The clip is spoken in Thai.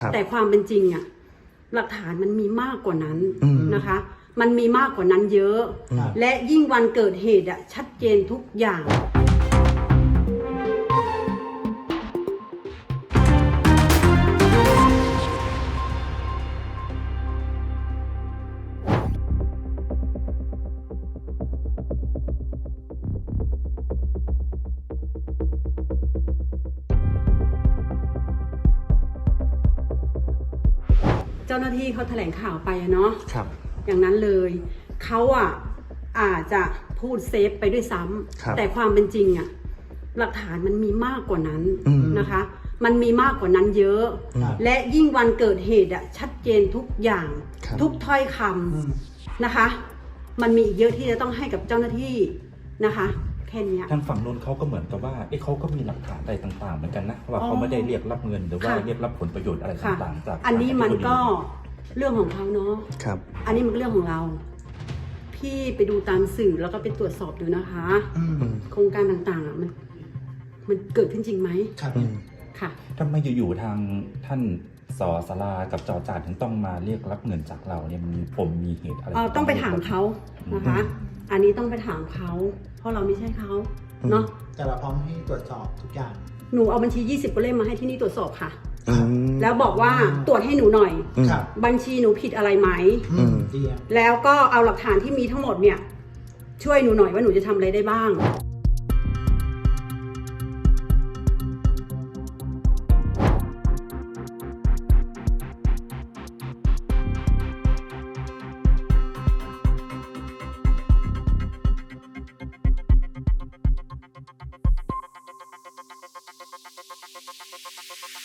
ครับแต่ความเป็นจริงอะหลักฐานมันมีมากกว่านั้นอืมนะคะ มันมีมากกว่านั้นเยอะครับและยิ่งวันเกิดเหตุอะชัดเจนทุกอย่าง เจ้าหน้าที่เขาแถลงข่าวไปอะเนาะครับ อย่างนั้นเลยเขาอะอาจจะพูดเซฟไปด้วยซ้ำครับแต่ความเป็นจริงอะหลักฐานมันมีมากกว่านั้นอืม นะคะ มันมีมากกว่านั้นเยอะครับและยิ่งวันเกิดเหตุอะชัดเจนทุกอย่างครับ ทุกถ้อยคอืมำนะคะ มันมีอีกเยอะที่จะต้องให้กับเจ้าหน้าที่นะคะ แค่เนี้ย ทางฝั่งนู้นเขาก็เหมือนกับว่าเอ๊ะเขาก็มีหลักฐานอะไรต่างๆ เหมือนกันนะว่าอ๋อเขาไม่ได้เรียกรับเงินหรือว่าค่ะ เรียกรับผลประโยชน์อะไรค่ะ ต่างๆจากอันนี้มันก็ทางเรื่องของเขาเนาะ ครับ อันนี้มันก็เรื่องของเรา พี่ไปดูตามสื่อแล้วก็ไปตรวจสอบดูนะคะอืมอืมโครงการต่างๆอะมัน มันเกิดขึ้นจริงไหม ครับอืม ค่ะ ทำไมอยู่ๆทางท่านสอสลากับจอจานถึงต้องมาเรียกรับเงินจากเราเนี่ยมันผมมีเหตุอะไร เอ่อต้องไปถามเขานะคะอั นนี้ต้องไปถามเขา เพราะเราไม่ใช่เขาเนาะแต่เราพร้อมให้ตรวจสอบทุกอย่าง หนูเอาบัญชี 20กว่าเล่มมาให้ที่นี่ตรวจสอบค่ะ อืม แล้วบอกว่าตรวจให้หนูหน่อย อืม ครับบัญชีหนูผิดอะไรไหม อืมอืมดีอะ แล้วก็เอาหลักฐานที่มีทั้งหมดเนี่ย ช่วยหนูหน่อยว่าหนูจะทำอะไรได้บ้าง